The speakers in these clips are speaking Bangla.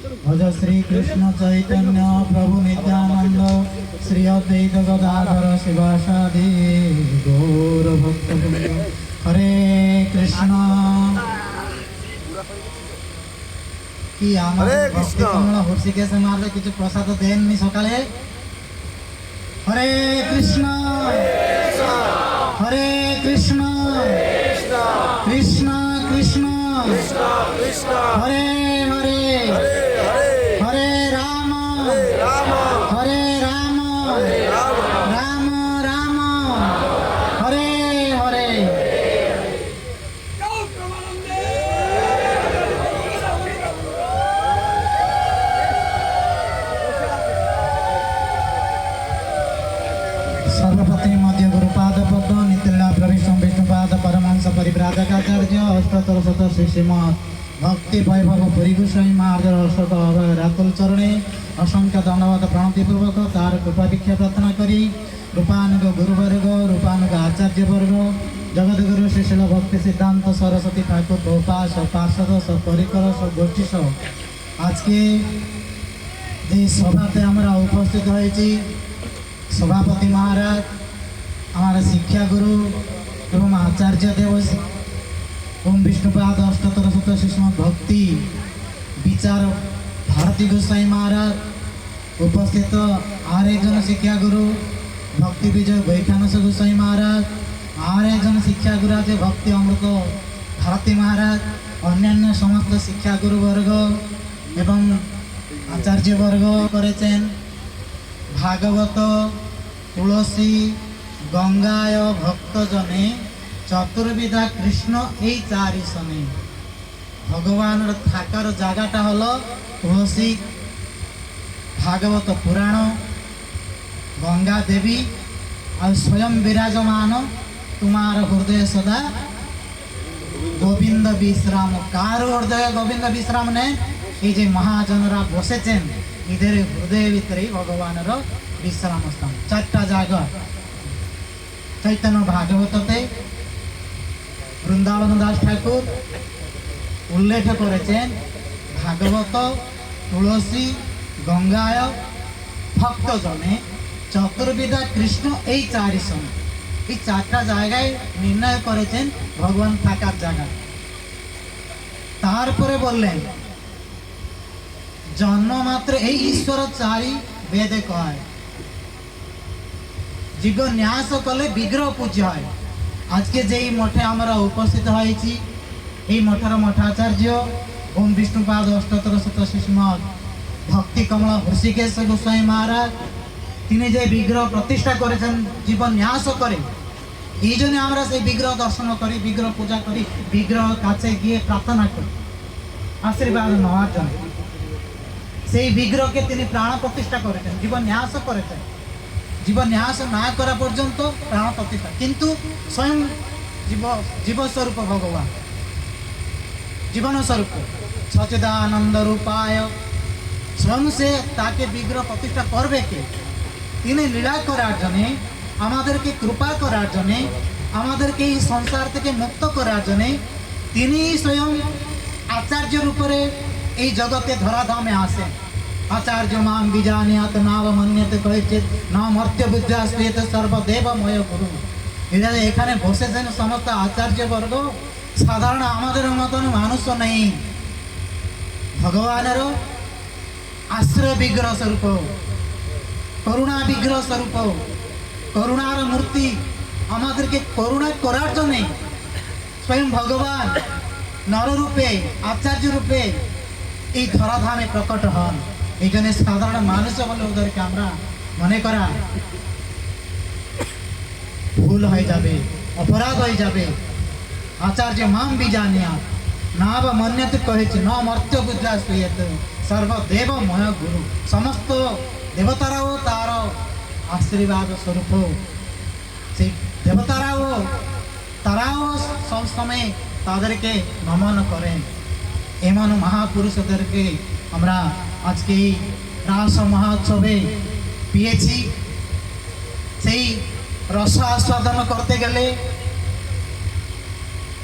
ভজ শ্রীকৃষ্ণ চৈতন্য প্রভু নিত্যানন্দ শ্রী অদ্বৈত গদাধর শিবাসাদি গৌর ভক্ত হরে কৃষ্ণ। কি আমার হরে ভক্তি কমলা হর্ষিকেশ মারলে কিছু প্রসাদ দেননি সকালে? হরে কৃষ্ণ। হরে কৃষ্ণ। কৃষ্ণ কৃষ্ণ। হরে হরে হরে রাম রাম হরে রাম রাম রাম রাম হরে হরে సర్వపతి మధ్య గురుపాద పద్మ నిత్యుల ప్రవిష్టం విష్ణుపాద పరమంస పరిభ్రాజకాచార్య అష్టతర శత శ్రీ శ్రీమద్ ভক্তি বৈভব পরিভূষণী মার্গের অশোক অভয় রাতুল চরণে অসংখ্য ধন্যবাদ প্রণতিপূর্বক তার কৃপা ভিক্ষা প্রার্থনা করি। রূপানুগ গুরুবর্গ, রূপানুগ আচার্যবর্গ জগৎগুরু শিশিল ভক্তি সিদ্ধান্ত, সরস্বতী ঠাকুর গোপা সব পার্ষদ সব পরিকর সব গোষ্ঠী সহ আজকে যে সভাতে আমরা উপস্থিত হয়েছি সভাপতি মহারাজ, আমার শিক্ষাগুরু এবং আচার্য দেব, ওম বিষ্ণুপাদ অষ্টতর শত সুষম ভক্তি বিচার ভারতী গোস্বাই মহারাজ, উপস্থিত আর একজন শিক্ষাগুরু ভক্তি বিজয় বৈখানস গোস্বাই মহারাজ আর একজন শিক্ষাগুরু আছে ভক্তি অমৃত ভারতী মহারাজ, অন্যান্য সমস্ত শিক্ষাগুরুবর্গ এবং আচার্যবর্গ করেছেন। ভাগবত তুলসী গঙ্গায় ভক্তজনে চতুর্বিধা কৃষ্ণ এই চারি সনে ভগবানের থাকার জায়গাটা হলো তুলসী ভাগবত পুরাণ, গঙ্গা দেবী আর স্বয়ং বিরাজমান তোমার হৃদয় সদা। গোবিন্দ বিশ্রাম, কার হৃদয়ে গোবিন্দ বিশ্রাম নেই এই যে মহাজনরা বসেছেন, এদের হৃদয় ভিতরেই ভগবানের বিশ্রাম স্থান চারটা জায়গা। চৈতন্য ভাগবততে বৃন্দাবন দাস ঠাকুর উল্লেখ করেছেন, ভাগবত, তুলসী, গঙ্গায় ভক্তজনে চতুর্বিধা কৃষ্ণ এই চারি সন এই চারটা জায়গায় নির্ণয় করেছেন ভগবান থাকার জায়গা। তারপরে বললেন জন্ম মাত্র এই ঈশ্বর চারি বেদে কয়। জীব ন্যাস কলে বিগ্রহ পূজা হয়। আজকে যেই মঠে আমরা উপস্থিত হয়েছি, এই মঠের মঠাচার্য ওম বিষ্ণুপাদ অষ্টতর শত শিশুমদ ভক্তি কমলা হৃষিকেশ গোস্বামী মহারাজ, তিনি যে বিগ্রহ প্রতিষ্ঠা করেছেন, জীবন ন্যাস করে, এই জন্য আমরা সেই বিগ্রহ দর্শন করি, বিগ্রহ পূজা করি, বিগ্রহ কাছে গিয়ে প্রার্থনা করি, আশীর্বাদ নেওয়ার জন্য। সেই বিগ্রহকে তিনি প্রাণ প্রতিষ্ঠা করেছেন, জীবন ন্যাস করেছেন। জীবন ন্যাস না করা পর্যন্ত প্রাণ প্রতিষ্ঠা কিন্তু স্বয়ং জীব, জীবস্বরূপ ভগবান। জীবন স্বরূপ রূপায় স্বয়ং সে তাকে বিগ্রহ প্রতিষ্ঠা করবে কে? তিনি লীলা করার জন্যে, আমাদেরকে কৃপা করার জন্যে, আমাদেরকে এই সংসার থেকে মুক্ত করার জন্যে, তিনি স্বয়ং আচার্যের উপরে এই জগতে ধরাধামে আসেন। আচার্য মাম বিজানিয়াত নাম মন্যতে কয়েছে না মর্ত্য বিদ্যা স্বেত সর্বদেবময় গুরু এরা এখানে বসেছেন সমস্ত আচার্যবর্গ সাধারণ আমাদের মতন মানুষ নেই ভগবানেরও আশ্রয় বিগ্রহ স্বরূপ করুণা বিগ্রহ স্বরূপ করুণার মূর্তি আমাদেরকে করুণা করার জন্যে স্বয়ং ভগবান নররূপে আচার্য রূপে এই ধরাধামে প্রকট হন জন্য সাধারণ মানুষ বলে ওদেরকে আমরা মনে করা ভুল হয়ে যাবে, অপরাধ হয়ে যাবে। আচার্য মাম বি জানিয়া না বা মন্যতে কহেছে, ন মর্ত্য বুদ্ধা শুয়েত সর্বদেবময় গুরু। সমস্ত দেবতারাও তার আশীর্বাদ স্বরূপ। সেই দেবতারাও তারাও সব সময় তাদেরকে নমন করেন। এমন মহাপুরুষদেরকে আমরা আজকে এই রাস মহোৎসবে পেয়েছি। সেই রস আস্বাদন করতে গেলে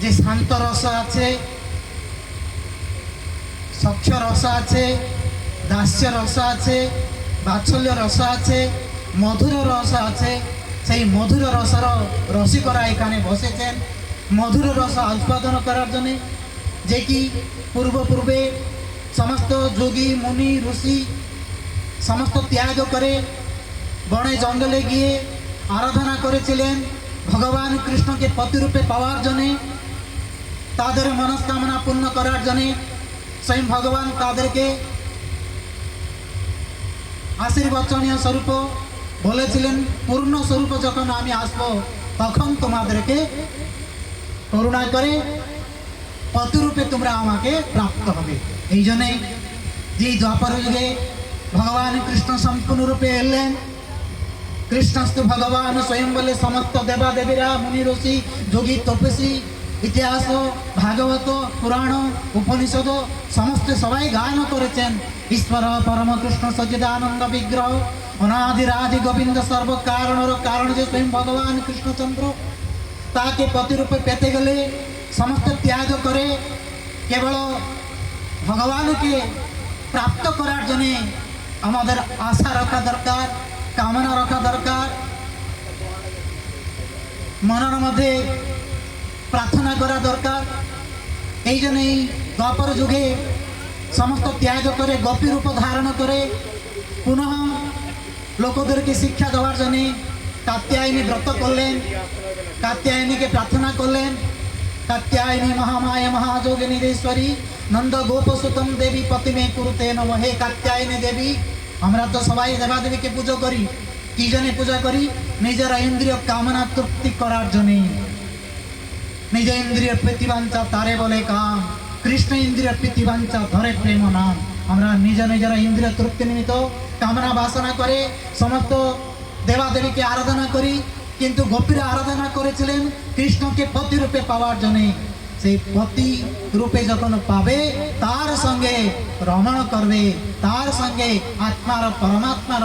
যে শান্ত রস আছে, স্বচ্ছ রস আছে, দাস্য রস আছে, বাৎসল্য রস আছে, মধুর রস আছে, সেই মধুর রসর রসিকরা এখানে বসেছেন। মধুর রস আস্বাদন করার জন্যে যে কি পূর্ব পূর্বে সমস্ত যোগী, মুনি, ঋষি, সমস্ত ত্যাগ করে বনে জঙ্গলে গিয়ে আরাধনা করেছিলেন ভগবান কৃষ্ণকে প্রতিরূপে পাওয়ার জন্যে, তাদের মনস্কামনা পূর্ণ করার জন্যে, স্বয়ং ভগবান তাদেরকে আশীর্বচনীয় স্বরূপ বলেছিলেন। পূর্ণ স্বরূপ যখন আমি আসব, তখন তোমাদেরকে করুণা করে প্রতিরূপে তোমরা আমাকে প্রাপ্ত হবে? এই জন্যে যে দ্বাপর যুগে ভগবান কৃষ্ণ সম্পূর্ণরূপে এলেন। কৃষ্ণস্তু ভগবান স্বয়ং বলে সমস্ত দেবাদেবীরা মুনি ঋষি যোগী তপস্বী ইতিহাস, ভাগবত, পুরাণ, উপনিষদ, সমস্ত সবাই গান করেছেন। ঈশ্বর, পরম কৃষ্ণ, সচিদানন্দ বিগ্রহ, অনাদিরাদি গোবিন্দ সর্ব কারণর কারণ যে স্বয়ং ভগবান কৃষ্ণচন্দ্র, তাকে প্রতিরূপে পেতে গেলে সমস্ত ত্যাগ করে কেবল ভগবানকে প্রাপ্ত করার জন্যে আমাদের আশা রাখা দরকার, কামনা রাখা দরকার। মনের মধ্যে প্রার্থনা করা দরকার। এই জন্যই দ্বাপর যুগে সমস্ত ত্যাগ করে, গোপী রূপ ধারণ করে পুনঃ লোকদেরকে শিক্ষা দেওয়ার জন্যে কাত্যায়নী ব্রত করলেন, কাত্যায়নীকে প্রার্থনা করলেন। মহামায়া মহাযোগিনী দেশ্বরী নন্দ গোপসুতম দেবী প্রতিমে কুরুতে নম হে কাত্যায়নী দেবী আমরা তো সবাই দেবাদেবীকে পুজো করি কি জন্য পূজা করি নিজের ইন্দ্রিয় কামনা তৃপ্তি করার জন্যে নিজ ইন্দ্রিয় প্রীতিবাঞ্চা তারে বলে কাম কৃষ্ণ ইন্দ্রিয় প্রীতিবাঞ্চা ধরে প্রেম নাম আমরা নিজ নিজের ইন্দ্রিয় তৃপ্তি নিমিত্ত কামনা বাসনা করে সমস্ত দেবাদেবীকে আরাধনা করি কিন্তু গোপীরা আরাধনা করেছিলেন কৃষ্ণকে পতি রূপে পাওয়ার জন্য। সেই পতি রূপে যখন পাবে, তার সঙ্গে রমণ করবে, তার সঙ্গে আত্মার, পরমাত্মার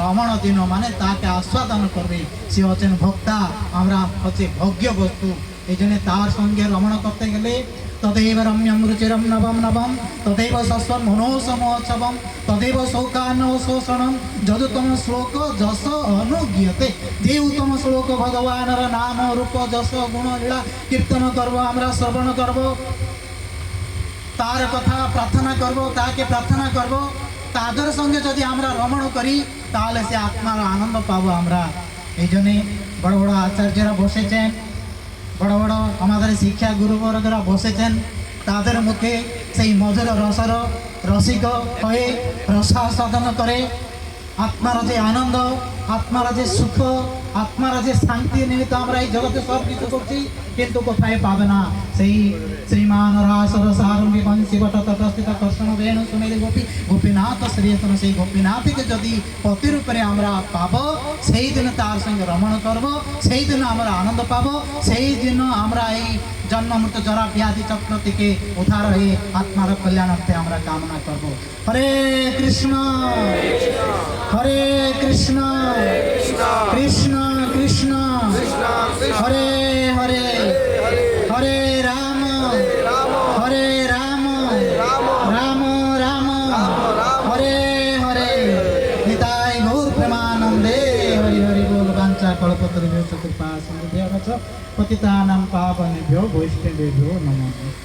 রমণ দিন মানে তাকে আস্বাদন করবে। সে হচ্ছেন ভোক্তা। আমরা হচ্ছে ভোগ্য বস্তু এই জন্য তার সঙ্গে রমণ করতে গেলে তদেব রম্যম রুচিরম নবম নবম, তদেব সস্বর মনোসমোৎসবম তদেব শোকান শোষণম, যদুতম শ্লোক যশ অনুজ্ঞতে যে উত্তম শ্লোক ভগবানর নাম রূপ যশ গুণ লীলা, কীর্তন করব আমরা, শ্রবণ করব। তার কথা প্রার্থনা করব, তাকে প্রার্থনা করব। তাদের সঙ্গে যদি আমরা রমণ করি, তাহলে সে আত্মার আনন্দ পাবো আমরা। এই জন্যে বড় বড় আচার্যরা বসেছেন। বড় বড় আমাদের শিক্ষা গুরুবর্গরা বসেছেন, তাদের মুখে সেই মধুর রসর রসিক হয়ে রসাস্বাদন করে। আত্মার যে আনন্দ আত্মার যে সুখ আত্মার যে শান্তি নিমিত্ত আমরা এই জগতে সব কিছু করছি, কিন্তু কোথায় পাবে না? সেই শ্রীমান রাসর সারঙ্গী বংশী বট তটস্থিত কর্ষণ বেণু সুমেরি গোপী, গোপীনাথ শ্রীতন সেই গোপীনাথকে যদি পতি রূপে আমরা পাব, সেই দিন তার সঙ্গে রমণ করব, সেই দিন আমরা আনন্দ পাব, সেই দিন আমরা এই জন্ম মৃত্যু জরা ব্যাধি চক্র থেকে উদ্ধার হয়ে আত্মার কল্যাণার্থে আমরা কামনা করব। হরে কৃষ্ণ। হরে কৃষ্ণ। কৃষ্ণ কৃষ্ণ। হরে হরে। হরে রাম। पतितानां पावनेभ्यो वैष्णवेभ्यो नमः